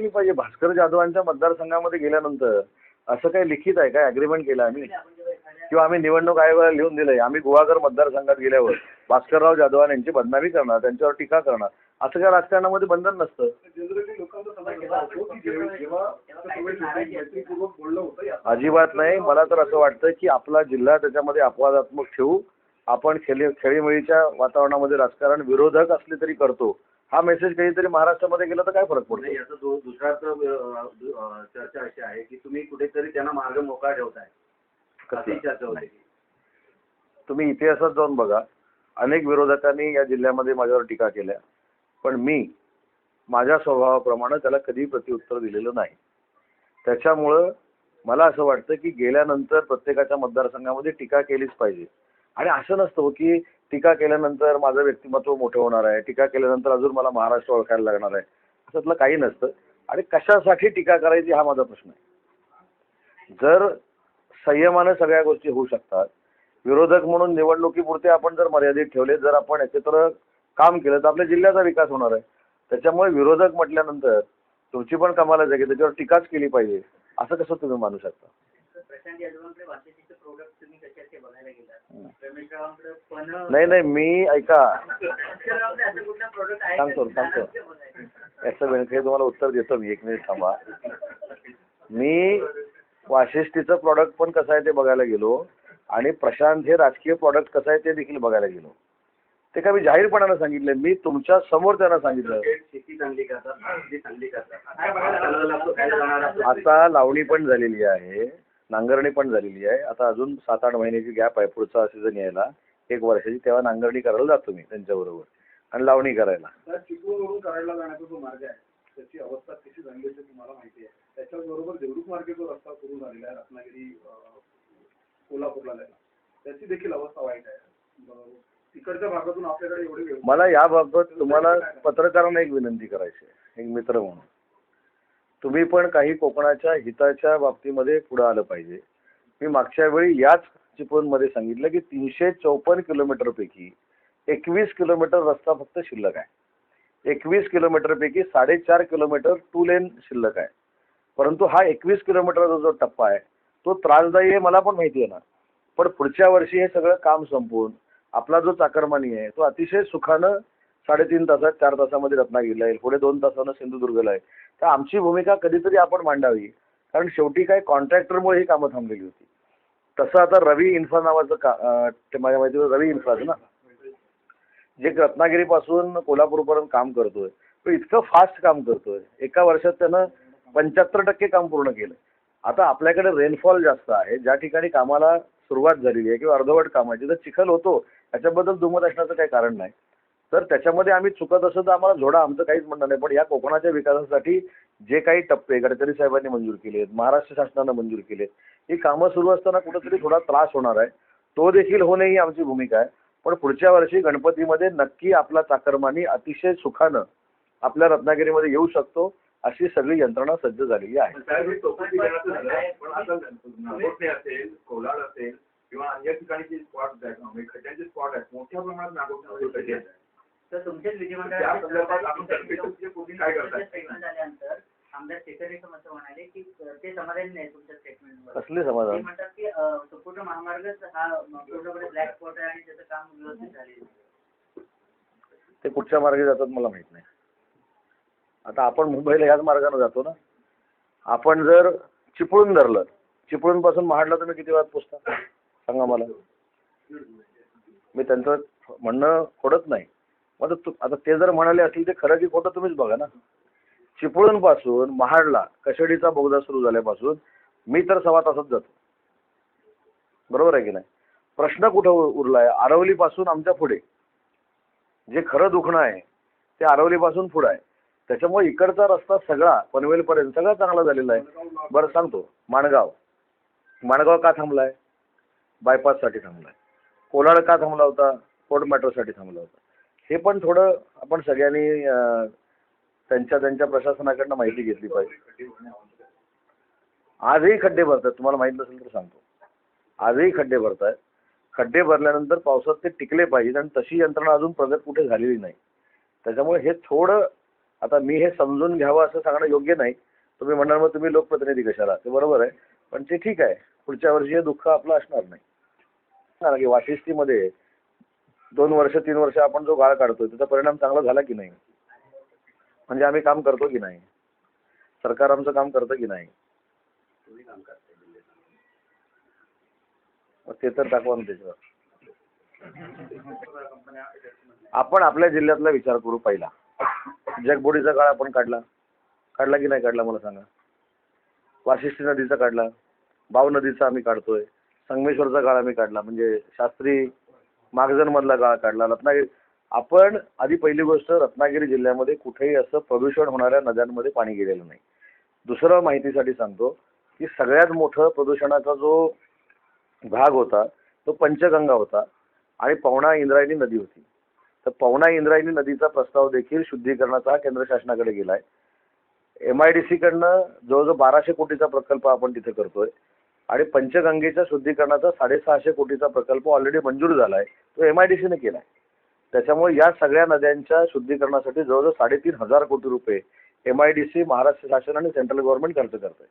केली पाहिजे. भास्कर जाधवांच्या मतदारसंघामध्ये गेल्यानंतर असं काही लिखित आहे काय अग्रीमेंट केलं आम्ही? किंवा आम्ही निवडणूक आयोगाला लिहून दिलंय. आम्ही गुहागर मतदारसंघात गेल्यावर भास्करराव जाधवान यांची बदनामी करणार त्यांच्यावर टीका करणार. असं काय राजकारणामध्ये बंधन नसतं? अजिबात नाही. मला तर असं वाटतं की आपला जिल्हा त्याच्यामध्ये अपवादात्मक ठेवू. आपण खेळी खेळीमेळीच्या वातावरणामध्ये राजकारण विरोधक असले तरी करतो. हा मेसेज कधीतरी महाराष्ट्रामध्ये गेला तर काय फरक नाही पडतो याचा दु- दुसरा तर, अ, दु- अ, चर्चा अशी आहे की तुम्ही कुठेतरी त्यांना मार्ग मोकळा ठेवताय. अशी चर्चा होते. तुम्ही इतिहासात जाऊन बघा. अनेक विरोधकांनी या जिल्ह्यामध्ये माझ्यावर टीका केल्या. पण मी माझ्या स्वभावाप्रमाणे त्याला कधी प्रत्युत्तर दिलेलं नाही. त्याच्यामुळं मला असं वाटतं की गेल्यानंतर प्रत्येकाच्या मतदारसंघामध्ये टीका केलीच पाहिजे. आणि असं नसतं हो की टीका केल्यानंतर माझं व्यक्तिमत्व मोठं होणार आहे. टीका केल्यानंतर अजून मला महाराष्ट्र ओळखायला लागणार आहे. असंतलं काही नसतं. आणि कशासाठी टीका करायची हा माझा प्रश्न आहे. जर संयमानं सगळ्या गोष्टी होऊ शकतात विरोधक म्हणून निवडणुकीपुरते आपण जर मर्यादित ठेवले जर आपण एकत्र काम केलं तर आपल्या जिल्ह्याचा विकास होणार आहे. त्याच्यामुळे विरोधक म्हटल्यानंतर तुमची पण कमालच आहे की त्याच्यावर टीकाच केली पाहिजे. असं कसं तुम्ही मानू शकता? प्रशांत यादवांकडे वाचेचे प्रोडक्ट तुम्ही कशाचे बघायला गेलात? रमेश रावांकडे पण नाही नाही मी ऐका. भास्कररावकडे असं कुठला प्रोडक्ट आहे सांगतो? सांगतो. याचं वेळ हे तुम्हाला उत्तर देतो मी एक मिनिट थांबा. मी वाशिष्ठीचं प्रॉडक्ट पण कसं आहे ते बघायला गेलो आणि प्रशांत हे राजकीय प्रॉडक्ट कसं आहे ते देखील बघायला गेलो. ते काय मी जाहीरपणानं सांगितलं मी तुमच्यासमोर त्यांना सांगितलं. आता लावणी पण झालेली आहे. नांगरणी पण झालेली आहे. आता अजून सात आठ महिन्याची गॅप आहे पुढचा सीझन यायला. एक वर्षाची तेव्हा नांगरणी करायला जातो मी त्यांच्याबरोबर आणि लावणी करायला. त्याची अवस्था कशी झाली तुम्हाला माहिती आहे. त्याच्याबरोबर देवरुख मार्गे जो रस्ता सुरू झालेला आहे रत्नागिरी अं, कोल्हापूरला जायला. त्याची देखील अवस्था वाईट आहे. अं, तिकडच्या भागातून आपल्याकडे एवढे व्यवस्था मला याबाबत तुम्हाला पत्रकारांना एक विनंती करायची आहे. एक मित्र म्हणून. तुम्ही पण काही कोकणाच्या हिताच्या बाबतीमध्ये पुढे आलं पाहिजे. मी मागच्या वेळी याच चिपळूणमध्ये सांगितलं की तीनशे चौपन्न किलोमीटर पैकी एकवीस किलोमीटर रस्ता फक्त शिल्लक आहे. एकवीस किलोमीटर पैकी साडेचार किलोमीटर टू लेन शिल्लक आहे. परंतु हा एकवीस किलोमीटरचा जो टप्पा आहे तो त्रासदायी आहे मला पण माहिती आहे ना. पण पुढच्या वर्षी हे सगळं काम संपवून आपला जो चाकरमानी आहे तो अतिशय सुखानं साडेतीन तासात चार तासामध्ये रत्नागिरीला येईल. पुढे दोन तासानं सिंधुदुर्गला आहे तर आमची भूमिका कधीतरी आपण मांडावी. कारण शेवटी काय कॉन्ट्रॅक्टरमुळे ही कामं थांबलेली होती. तसं आता रवी इन्फ्रा नावाचं का ते माझ्या माहितीवर रवी इन्फ्राचं ना. जे रत्नागिरीपासून कोल्हापूरपर्यंत काम करतोय. तो इतकं फास्ट काम करतोय. एका वर्षात त्यानं पंच्याहत्तर टक्के काम पूर्ण केलं आता आपल्याकडे रेनफॉल जास्त आहे. ज्या ठिकाणी कामाला सुरुवात झालेली आहे किंवा अर्धवट कामाची तर चिखल होतो त्याच्याबद्दल दुमत असण्याचं काही कारण नाही. तर त्याच्यामध्ये आम्ही चुकत असं तर आम्हाला झोडा आमचं काहीच म्हणणं नाही. पण या कोकणाच्या विकासासाठी जे काही टप्पे गडकरी साहेबांनी मंजूर केले आहेत महाराष्ट्र शासनानं मंजूर केले ही कामं सुरू असताना कुठंतरी थोडा त्रास होणार आहे. तो देखील होणे ही आमची भूमिका आहे. पण पुढच्या वर्षी गणपतीमध्ये नक्की आपला चाकरमानी अतिशय सुखानं आपल्या रत्नागिरीमध्ये येऊ शकतो अशी सगळी यंत्रणा सज्ज झालेली आहे. तर तुमच्याच त्या संदर्भात आपण चर्चेचे पूर्वी काय करताय? स्टेटमेंट झाल्यानंतर आमदार शेखर एकम असं म्हणाले की अं, ते समाधानी नाही तुमच्या स्टेटमेंटवर कसले ते समाधान म्हणतात की अं, संपूर्ण महामार्गच हा पूर्णपणे ब्लॅक स्पॉट आहे आणि त्याचं काम व्यवस्थित झालेलं नाही. ते कुठच्या मार्गे जातात मला माहीत नाही. आता आपण मुंबईला ह्याच मार्गाने जातो ना? आपण जर चिपळूण धरलं चिपळूणपासून महाडला तुम्ही किती वेळात पोचता? सांगा मला. मी त्यांचं म्हणणं खोडत नाही. मग आता ते जर म्हणाले असतील ते खरं की खोटं तुम्हीच बघा ना. चिपळूणपासून महाडला कशेडीचा बोगदा सुरू झाल्यापासून मी तर सव्वा तासात जातो. बरोबर आहे की नाही? प्रश्न कुठं उरलाय? उरला आहे आरवलीपासून आमच्या पुढे. जे खरं दुखणं आहे ते आरवलीपासून पुढं आहे. त्याच्यामुळे इकडचा रस्ता सगळा पनवेलपर्यंत सगळा चांगला झालेला आहे. बरं सांगतो माणगाव. माणगाव का थांबलाय? बायपाससाठी थांबलाय. कोलाड का थांबला होता? फोर्ट मेट्रोसाठी थांबला होता. हे पण थोडं आपण सगळ्यांनी त्यांच्या त्यांच्या प्रशासनाकडनं माहिती घेतली पाहिजे. आजही खड्डे भरतात. तुम्हाला माहीत नसेल तर सांगतो. आजही खड्डे भरत आहेत खड्डे भरल्यानंतर पावसात ते टिकले पाहिजेत आणि तशी यंत्रणा अजून प्रगत कुठे झालेली नाही. त्याच्यामुळे हे थोडं आता मी हे समजून घ्यावं असं सांगणं योग्य नाही. तुम्ही म्हणणार मग तुम्ही लोकप्रतिनिधी कशाला? ते बरोबर आहे. पण ते ठीक आहे. पुढच्या वर्षी हे दुःख आपलं असणार नाही. कारण की वाशिष्ठीमध्ये दोन वर्ष तीन वर्ष आपण जो गाळ काढतोय त्याचा परिणाम चांगला झाला की नाही? म्हणजे आम्ही काम करतो की नाही? सरकार आमचं काम करतं की नाही? ते तर दाखवा ना त्याच्यावर. आपण आपल्या जिल्ह्यातला विचार करू पहिला. जगबुडीचा काळ आपण काढला. काढला की नाही काढला मला सांगा? वाशिष्ठी नदीचा काढला. बाव नदीचा आम्ही काढतोय. संगमेश्वरचा काळ आम्ही काढला. म्हणजे शास्त्री मागजनमधला गाळ काढला. रत्नागिरी आपण आधी पहिली गोष्ट रत्नागिरी जिल्ह्यामध्ये कुठेही असं प्रदूषण होणाऱ्या नद्यांमध्ये पाणी गेलेलं नाही. दुसरं माहितीसाठी सांगतो की सगळ्यात मोठं प्रदूषणाचा जो भाग होता तो पंचगंगा होता आणि पवना इंद्रायणी नदी होती. तर पवना इंद्रायणी नदीचा प्रस्ताव देखील शुद्धीकरणाचा केंद्र शासनाकडे गेलाय. एम आय डी सीकडनं जवळजवळ बाराशे कोटीचा प्रकल्प आपण तिथे करतोय. आणि पंचगंगेच्या शुद्धीकरणाचा साडेसहाशे कोटीचा प्रकल्प ऑलरेडी मंजूर झालाय. तो एम आय डी सीने आहे त्याच्यामुळे या सगळ्या नद्यांच्या शुद्धीकरणासाठी जवळजवळ साडेतीन हजार कोटी रुपये M I D C Maharashtra शासन आणि सेंट्रल गव्हर्नमेंट खर्च करतंय.